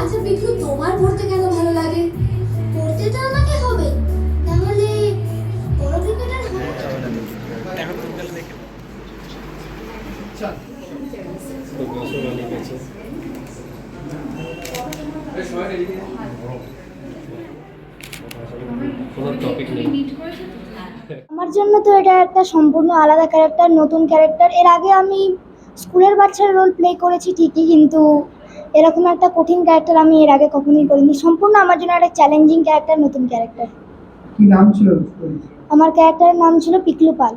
আচ্ছা বিক্রম তোমার পড়তে কেন ভালো লাগে? পড়তে তো আমাকে হবে। তাহলে বড় ক্রিকেটার নেই। আমার জন্য তো এটা একটা সম্পূর্ণ আলাদা ক্যারেক্টার নতুন ক্যারেক্টার এর আগে আমি স্কুলের বাচ্চার রোল প্লে করেছি ঠিকই কিন্তু এরকম একটা কঠিন ক্যারেক্টার আমি এর আগে কখনোই করিনি। সম্পূর্ণ আমার জন্য একটা চ্যালেঞ্জিং ক্যারেক্টার নতুন ক্যারেক্টার কি নাম ছিল আমার ক্যারেক্টারের নাম ছিল পিকলু পাল।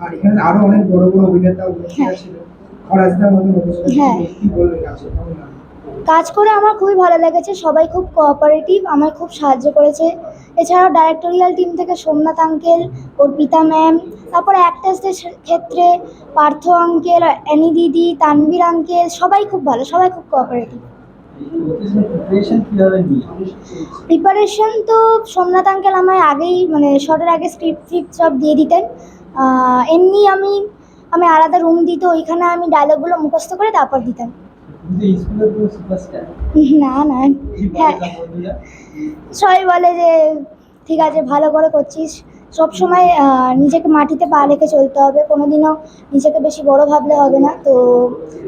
আর এখানে আরও অনেক বড় বড় অভিনেতা উপস্থিত ছিল। খরাজদার মতো অভিনেতা হ্যাঁ। কি বলবে কাছে কেমন লাগল? কাজ করে আমার খুবই ভালো লেগেছে, সবাই খুব কোঅপারেটিভ আমায় খুব সাহায্য করেছে। এছাড়াও ডাইরেক্টোরিয়াল টিম থেকে সোমনাথ আঙ্কেল অর্পিতা ম্যাম তারপরে অ্যাক্টার্সদের ক্ষেত্রে পার্থ আঙ্কেল অ্যানি দিদি, তানভীর আঙ্কেল সবাই খুব ভালো, সবাই খুব কোঅপারেটিভ প্রিপারেশন তো সোমনাথ আঙ্কেল আমায় আগেই মানে শর্টের আগে স্ক্রিপ্ট ফ্রিপ্ট সব দিয়ে দিতেন। এমনি আমি আমি আলাদা রুম দিত, ওইখানে আমি ডায়লগগুলো মুখস্থ করে তারপর দিতাম। না না। হ্যাঁ। সবাই বলে যে ঠিক আছে ভালো করে করছিস। সব সময় নিজেকে মাটিতে পা রেখে চলতে হবে। কোনোদিনও নিজেকে বেশি বড় ভাবলে হবে না। তো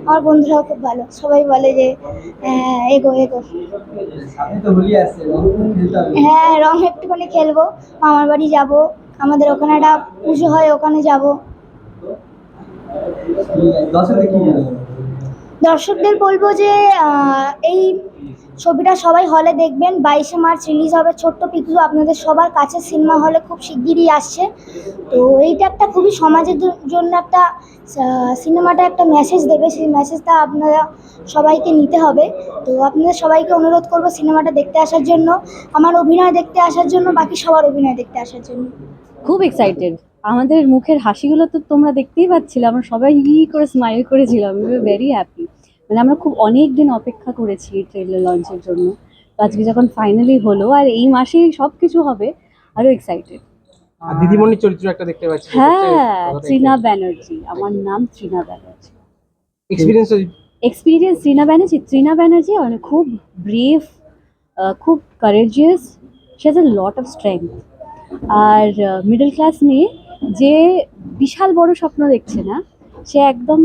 আমার বন্ধুরাও খুব ভালো। সবাই বলে যে হ্যাঁ, এগো এগো। হ্যাঁ রং একটুখানি খেলব। মামার বাড়ি যাব। আমাদের ওখানে একটা পুজো হয় ওখানে যাব। দর্শকদের বলব যে এই ছবিটা সবাই হলে দেখবেন। বাইশে মার্চ রিলিজ হবে ছোট্ট পিকলু আপনাদের সবার কাছে সিনেমা হলে খুব শিগগিরই আসছে। তো এইটা একটা খুবই সমাজের জন্য একটা সিনেমাটা একটা মেসেজ দেবে। সেই মেসেজটা আপনারা সবাইকে নিতে হবে। তো আপনাদের সবাইকে অনুরোধ করব সিনেমাটা দেখতে আসার জন্য, আমার অভিনয় দেখতে আসার জন্য, বাকি সবার অভিনয় দেখতে আসার জন্য। খুব এক্সাইটেড আমাদের মুখের হাসিগুলো তো তোমরা দেখতেই পাচ্ছিলে। আমরা সবাই ই করে স্মাইল করেছিলাম। ভেরি হ্যাপি মানে আমরা খুব অনেক দিন অপেক্ষা করেছি ট্রেলার লঞ্চের জন্য। তো আজকে যখন ফাইনালি হলো আর এই মাসেই সব কিছু হবে আরও এক্সাইটেড দিদিমণির চরিত্র একটা দেখতে পাচ্ছি। হ্যাঁ ত্রিনা ব্যানার্জি আমার নাম ত্রিনা ব্যানার্জি এক্সপিরিয়েন্স এক্সপিরিয়েন্স ত্রিনা ব্যানার্জি ত্রিনা ব্যানার্জি মানে খুব ব্রেভ খুব courageous she has a lot of strength R middle class মেয়ে যে বিশাল বড় স্বপ্ন দেখছে না সে একদম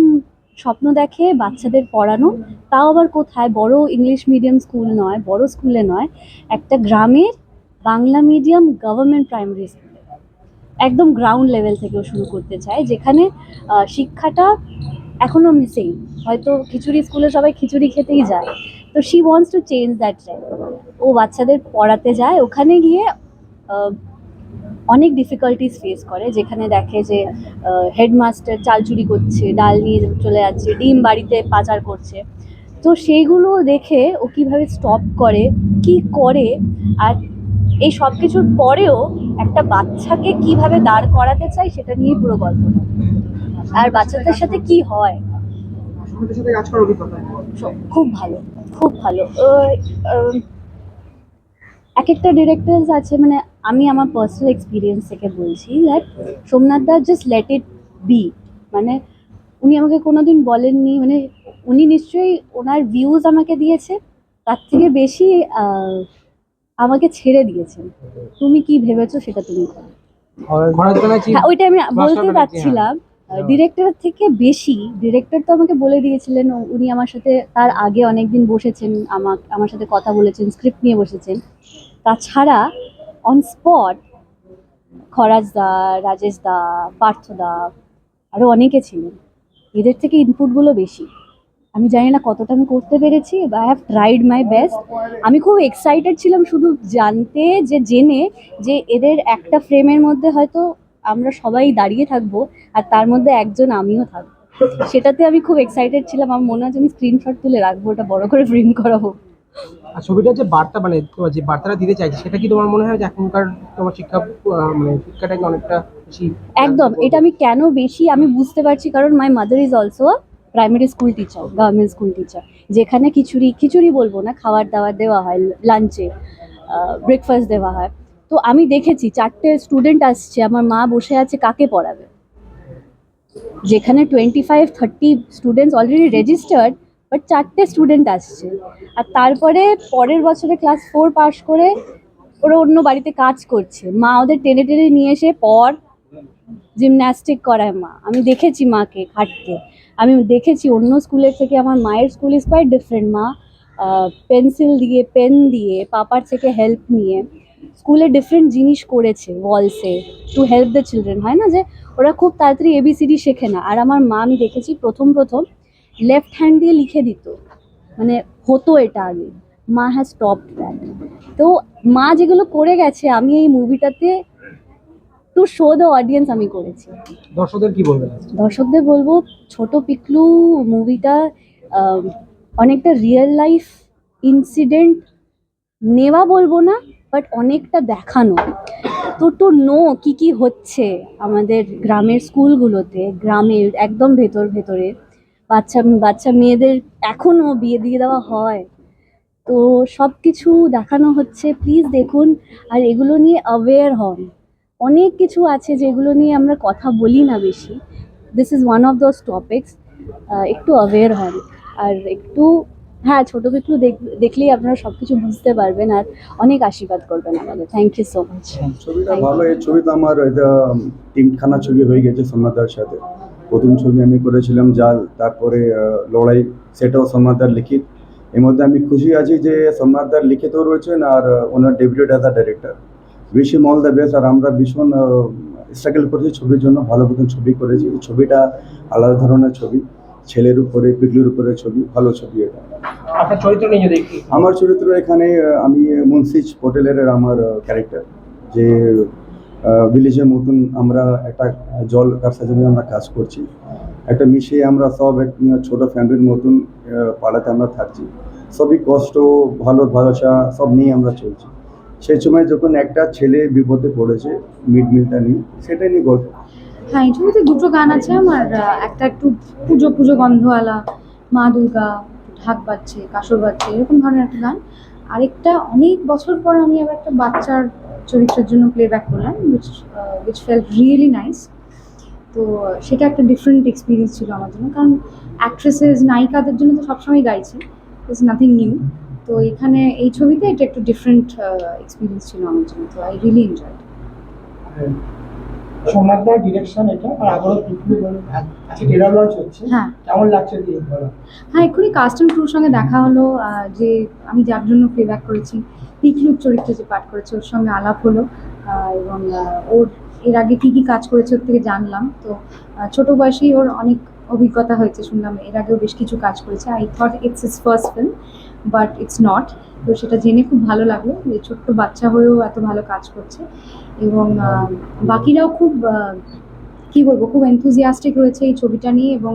স্বপ্ন দেখে বাচ্চাদের পড়ানো। তাও আবার কোথায়? বড় ইংলিশ মিডিয়াম স্কুল নয়, বড় স্কুলে নয়, একটা গ্রামের বাংলা মিডিয়াম গভর্নমেন্ট প্রাইমারি স্কুলে একদম গ্রাউন্ড লেভেল থেকেও শুরু করতে চায়, যেখানে শিক্ষাটা এখনও মিসিং হয়তো খিচুড়ি স্কুলে সবাই খিচুড়ি খেতেই যায়। তো she wants to change that trend ও বাচ্চাদের পড়াতে যায়। ওখানে গিয়ে অনেক ডিফিকাল্টিস ফেস করে যেখানে দেখে যে হেডমাস্টার চাল চুরি করছে ডাল নিয়ে চলে যাচ্ছে ডিম বাড়িতে পাচার করছে। তো সেইগুলো দেখে ও কীভাবে স্টপ করে কি করে আর এই সব কিছুর পরেও একটা বাচ্চাকে কীভাবে দাঁড় করাতে চাই সেটা নিয়ে পুরো গল্পটা আর বাচ্চাদের সাথে কি হয়? খুব ভালো খুব ভালো। এক একটা ডিরেক্টরস আছে মানে আমি আমার পার্সোনাল এক্সপিরিয়েন্স থেকে বলছি that Somnath da just let it be মানে উনি আমাকে কোনোদিন বলেননি মানে উনি নিশ্চয়ই ওনার ভিউজ আমাকে দিয়েছে তার থেকে বেশি আমাকে ছেড়ে দিয়েছেন। তুমি কি ভেবেছো সেটা তুমি করো হ্যাঁ ওইটা আমি বলতে Banerjee, যাচ্ছিলাম ডিরেক্টর থেকে বেশি ডিরেক্টর তো আমাকে বলে দিয়েছিলেন উনি আমার সাথে তার আগে অনেক দিন বসেছেন আমার আমার সাথে কথা বলেছেন স্ক্রিপ্ট নিয়ে বসেছেন। তাছাড়া অন স্পট খরাজ দা রাজেশ দা পার্থ দা আরও অনেকে ছিলেন। এদের থেকে ইনপুটগুলো বেশি। আমি জানি না কতটা আমি করতে পেরেছি I have tried my best আমি খুব এক্সাইটেড ছিলাম শুধু জানতে যে, জেনে যে এদের একটা ফ্রেমের মধ্যে হয়তো আমরা সবাই দাঁড়িয়ে থাকব আর তার মধ্যে একজন আমিও থাকব। সেটাতে আমি খুব এক্সাইটেড ছিলাম। আমার মনে হচ্ছে আমি স্ক্রিনশট তুলে রাখব, ওটা বড় করে প্রিন্ট করাবো। আর ছবিটার যে বার্তা মানে যে বার্তাটা দিতে চাইছে, সেটা কি তোমার মনে হয় যে এখনকার তোমার শিক্ষা মানে শিক্ষাটাকে অনেকটা বেশি একদম, এটা আমি কেন বেশি, আমি বুঝতে পারছি কারণ my mother is also primary school teacher government school teacher যেখানে খিচুড়ি খিচুড়ি বলব না, খাবার দাবার দেওয়া হয় লাঞ্চে ব্রেকফাস্ট দেওয়া হয়। তো আমি দেখেছি, চারটে স্টুডেন্ট আসছে, আমার মা বসে আছে, কাকে পড়াবে? যেখানে twenty five thirty students already registered but চারটে স্টুডেন্ট আসছে। আর তারপরে পরের বছরে ক্লাস ফোর পাস করে ওরা অন্য বাড়িতে কাজ করছে। মা ওদের টেনে টেনে নিয়ে এসে পর জিমন্যাস্টিক করায় মা। আমি দেখেছি মাকে খাটতে আমি দেখেছি অন্য স্কুলের থেকে আমার মায়ের স্কুল ইজ কোয়াইট ডিফারেন্ট মা। পেন্সিল দিয়ে পেন দিয়ে, পাপার থেকে হেল্প নিয়ে স্কুলে ডিফারেন্ট জিনিস করেছে ওয়ালসে টু হেল্প দ্য চিলড্রেন হয় না যে ওরা খুব তাড়াতাড়ি এবিসিডি শেখে না। আর আমার মা আমি দেখেছি প্রথম প্রথম লেফট হ্যান্ড দিয়ে লিখে দিত। মানে হতো এটা আগে। মা হ্যাজ স্টপ দ্যাট তো মা যেগুলো করে গেছে আমি এই মুভিটাতে টু শো দ্য অডিয়েন্স আমি করেছি। দর্শকদের কি বলবেন? দর্শকদের বলব ছোট পিকলু মুভিটা অনেকটা রিয়েল লাইফ ইনসিডেন্ট নেওয়া বলব না বাট অনেকটা দেখানো। তো টু নো কি কি হচ্ছে আমাদের গ্রামের স্কুলগুলোতে গ্রামের একদম ভেতর ভেতরে বাচ্চা বাচ্চা মেয়েদের এখনও বিয়ে দিয়ে দেওয়া হয়। তো সব কিছু দেখানো হচ্ছে। প্লিজ দেখুন। আর এগুলো নিয়ে অ্যাওয়্যার হন। অনেক কিছু আছে যেগুলো নিয়ে আমরা কথা বলি না বেশি। This is one of those topics একটু অ্যাওয়্যার হন। আর একটু হ্যাঁ ছোটো পিকলু দেখলেই আপনারা সব কিছু বুঝতে পারবেন। আর অনেক আশীর্বাদ করবেন আমাদের। থ্যাংক ইউ সো মাচ ছবিটা ভালো। এই ছবিটা আমার এটা তিনখানা ছবি হয়ে গেছে সোমনাথদার সাথে। প্রথম ছবি আমি করেছিলাম জাল তারপরে লড়াই সেটাও সোমনাথদার লিখিত। এর মধ্যে আমি খুশি আছি যে সোমনাথদার লিখিতও রয়েছেন আর ওনার ডেবিউট অ্যাজ আ ডাইরেক্টর বেশি মল দ্য বেস্ট আর আমরা ভীষণ স্ট্রাগল করেছি ছবির জন্য ভালো মতন ছবি করেছি। ছবিটা আলাদা ধরনের ছবি ছেলের উপরে পিগলির উপরে ছবি ভালো ছবি এটা। আপনার চরিত্র নিয়ে যদি আমার চরিত্র এখানে আমি মুন্সিজ পটেলের আমার ক্যারেক্টার যে ভিলেজের মতন আমরা একটা জল কারসার জন্য আমরা কাজ করছি। একটা মিশিয়ে আমরা সব ছোট ফ্যামিলির মতন পাড়াতে আমরা থাকছি। সবই কষ্ট, ভালো ভালোবাসা সব নিয়ে আমরা চলছি। সেই সময় যখন একটা ছেলে বিপদে পড়েছে, মিড মিলটা নিয়ে সেটাই নিয়ে গল্প। হ্যাঁ এই ছবিতে দুটো গান আছে আমার। একটা একটু পুজো পুজো গন্ধওয়ালা, মা দুর্গা, ঢাক বাজছে কাসর বাজছে, এরকম ধরনের একটা গান। আরেকটা অনেক বছর পর আমি আবার একটা বাচ্চার চরিত্রের জন্য প্লে ব্যাক করলাম which which felt really nice তো, সেটা একটা ডিফারেন্ট এক্সপিরিয়েন্স ছিল আমার জন্য। কারণ অ্যাক্ট্রেসেস নায়িকাদের জন্য তো সবসময় গাইছে ইটস নাথিং নিউ তো এখানে এই ছবিতে এটা একটু ডিফারেন্ট এক্সপিরিয়েন্স ছিল আমার জন্য। তো আই রিয়েলি এনজয় সোমনাথদার ডিরেকশন এটা আর পিকলু আজকে টেরার লঞ্চ হচ্ছে। হ্যাঁ। কেমন লাগছে হ্যাঁ এক্ষুনি কাস্ট অ্যান্ড ক্রুর সঙ্গে দেখা হলো যে আমি যার জন্য প্লেব্যাক করেছি পিকলুর চরিত্রে যে পাঠ করেছে ওর সঙ্গে আলাপ হলো এবং ওর এর আগে কি কি কাজ করেছে ওর থেকে জানলাম। তো ছোট বয়সেই ওর অনেক অভিজ্ঞতা হয়েছে শুনলাম এর আগেও বেশ কিছু কাজ করেছে। I thought it's his first film but it's not. তো সেটা জেনে খুব ভালো লাগল যে ছোট্ট বাচ্চা হয়েও এত ভালো কাজ করছে। এবং বাকিরাও খুব কি বলব, খুব এনথুজিয়াস্টিক রয়েছে এই ছবিটা নিয়ে এবং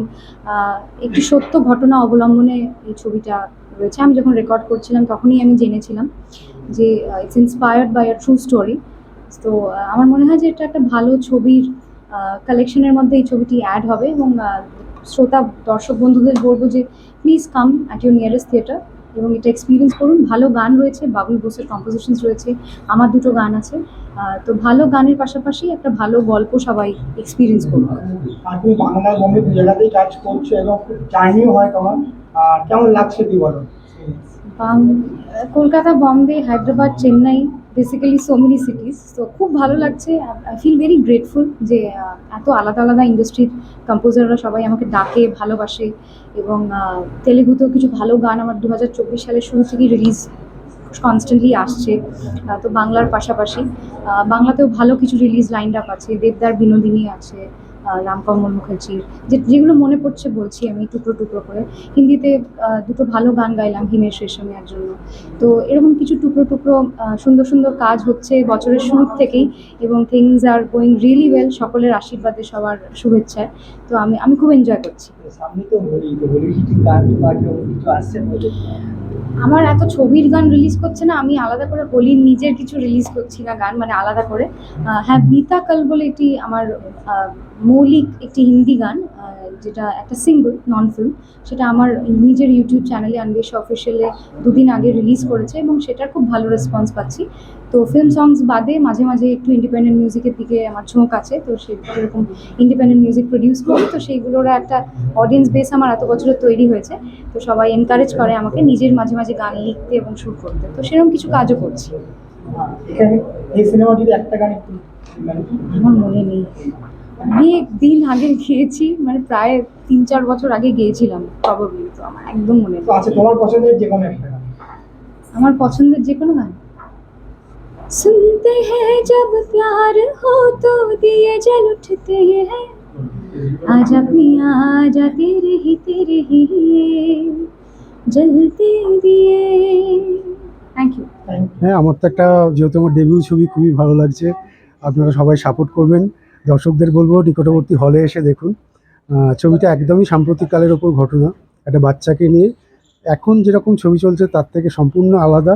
একটি সত্য ঘটনা অবলম্বনে এই ছবিটা রয়েছে। আমি যখন রেকর্ড করছিলাম তখনই আমি জেনেছিলাম যে it's inspired by a true story তো আমার মনে হয় যে এটা একটা ভালো ছবির কালেকশনের মধ্যে এই ছবিটি অ্যাড হবে এবং শ্রোতা, দর্শক, বন্ধুদের বলব যে please come at your nearest theatre এবং এটা এক্সপিরিয়েন্স করুন। ভালো গান রয়েছে বাবুল বোসের কম্পোজিশনস রয়েছে আমার দুটো গান আছে। তো ভালো গানের পাশাপাশি একটা ভালো গল্প সবাই এক্সপিরিয়েন্স করুন। তুমি বাংলা বোম্বে দু জায়গাতেই কাজ করছ এবং জার্নিও হয় তোমার কেমন লাগছে তুই বলো? Kolkata Bombay Hyderabad Chennai basically so many cities তো খুব ভালো লাগছে। আই ফিল ভেরি গ্রেটফুল যে এত আলাদা আলাদা ইন্ডাস্ট্রির কম্পোজাররা সবাই আমাকে ডাকে, ভালোবাসে এবং তেলেগুতেও কিছু ভালো গান আমার দু হাজার চব্বিশ সালের শুরু থেকেই রিলিজ কনস্ট্যান্টলি আসছে। তো বাংলার পাশাপাশি বাংলাতেও ভালো কিছু রিলিজ লাইন আপ আছে। দেবদার বিনোদিনী আছে। রামকমল মুখার্জির যে যেগুলো মনে পড়ছে বলছি আমি টুকরো টুকরো করে। হিন্দিতে দুটো ভালো গান গাইলাম হিমেশ রেশমিয়ার জন্য। তো এরকম কিছু টুকরো টুকরো সুন্দর সুন্দর কাজ হচ্ছে বছরের শুরু থেকেই এবং things are going really well সকলের আশীর্বাদে সবার শুভেচ্ছায়। তো আমি আমি খুব এনজয় করছি। আমার এত ছবির গান রিলিজ করছে না আমি আলাদা করে হোলির নিজের কিছু রিলিজ করছি না গান মানে আলাদা করে। হ্যাঁ বিতা কাল বলে এটি আমার মৌলিক একটি হিন্দি গান যেটা একটা সিঙ্গল নন ফিল্ম সেটা আমার নিজের ইউটিউব চ্যানেলে আনবেশ অফিসিয়ালে দুদিন আগে রিলিজ করেছে এবং সেটার খুব ভালো রেসপন্স পাচ্ছি। তো ফিল্ম সংস বাদে মাঝে মাঝে একটু ইন্ডিপেন্ডেন্ট মিউজিকের দিকে আমার ঝোঁক আছে তো সে সেরকম ইন্ডিপেন্ডেন্ট মিউজিক প্রডিউস করি তো সেইগুলোর একটা অডিয়েন্স বেস আমার এত বছরের তৈরি হয়েছে। তো সবাই এনকারেজ করে আমাকে নিজের মাঝে মাঝে গান লিখতে এবং শুট করতে। তো সেরকম কিছু কাজও করছি। এই সিনেমা যদি একটা গান আমার মনে নেই। অনেক দিন আগে গিয়েছি মানে প্রায় তিন চার বছর আগে গিয়েছিলাম প্রবাবলি তো আমার একদম মনে তো নেই আছে তোমার পছন্দের যে কোনো একটা গান আমার পছন্দের যে কোনো গান सुनते हैं जब प्यार हो तो दिए जल उठते हैं आजा पिया आजा तेरे ही तेरे ही जलते दिए थैंक यू থ্যাংক হ্যাঁ আমার তো একটা যেহেতু আমার ডেবিউ ছবি খুবই ভালো লাগছে আপনারা সবাই সাপোর্ট করবেন দর্শকদের বলব, নিকটবর্তী হলে এসে দেখুন। ছবিটা একদমই সাম্প্রতিককালের ওপর ঘটনা। একটা বাচ্চাকে নিয়ে এখন যেরকম ছবি চলছে, তার থেকে সম্পূর্ণ আলাদা।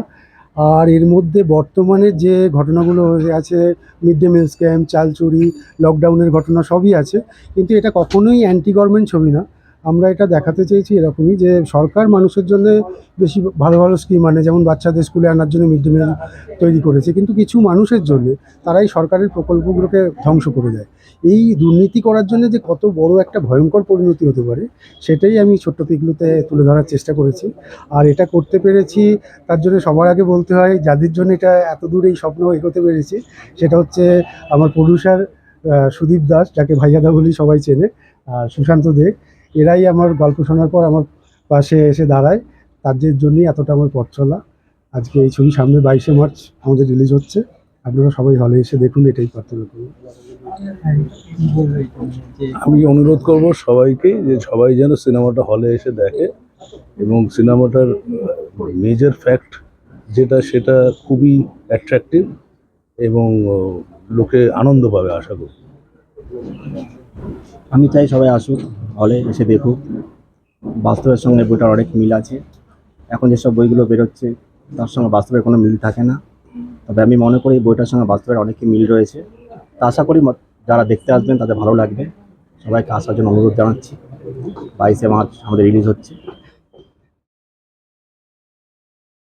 আর এর মধ্যে বর্তমানে যে ঘটনাগুলো হয়ে আছে মিড ডে মিল স্ক্যাম চাল চুরি লকডাউনের ঘটনা সবই আছে। কিন্তু এটা কখনোই অ্যান্টি গভর্নমেন্ট ছবি না। আমরা এটা দেখাতে চেয়েছি এরকমই যে সরকার মানুষের জন্য বেশি ভালো ভালো স্কিম আনে, যেমন বাচ্চাদের স্কুলে আনার জন্য মিড ডে মিল তৈরি করেছে। কিন্তু কিছু মানুষের জন্য তারাই সরকারের প্রকল্পগুলোকে ধ্বংস করে দেয়। এই দুর্নীতি করার জন্য যে কত বড় একটা ভয়ঙ্কর পরিণতি হতে পারে, সেটাই আমি ছোট্ট পিকলুতে তুলে ধরার চেষ্টা করেছি। আর এটা করতে পেরেছি, তার জন্য সবার আগে বলতে হয়, যাদের জন্য এটা এত দূর এই স্বপ্ন এগোতে পেরেছি, সেটা হচ্ছে আমার প্রডিউসার সুদীপ দাস, যাকে ভাইয়াদা বলি সবাই চেনে, আর সুশান্ত দে। এরাই আমার গল্প শোনার পর আমার পাশে এসে দাঁড়ায়। তাদের জন্যই এতটা আমার পথ চলা। আজকে এই ছবি সামনে বাইশে মার্চ আমাদের রিলিজ হচ্ছে। আপনারা সবাই হলে এসে দেখুন এটাই প্রার্থনা করুন আমি অনুরোধ করব সবাইকে যে সবাই যেন সিনেমাটা হলে এসে দেখে এবং সিনেমাটার মেজর ফ্যাক্ট যেটা সেটা খুবই অ্যাট্রাকটিভ এবং লোকে আনন্দ পাবে আশা করি। আমি চাই সবাই আসুক। হলে এসে দেখুক। বাস্তবের সঙ্গে বইটার অনেক মিল আছে। এখন যেসব বইগুলো বেরোচ্ছে, তার সঙ্গে বাস্তবের কোনো মিল থাকে না। তবে আমি মনে করি বইটার সঙ্গে বাস্তবের অনেক মিল রয়েছে। তা আশা করি যারা দেখতে আসবেন, তাদের ভালো লাগবে। সবাইকে আসার জন্য অনুরোধ জানাচ্ছি। বাইশে মার্চ আমাদের রিলিজ হচ্ছে।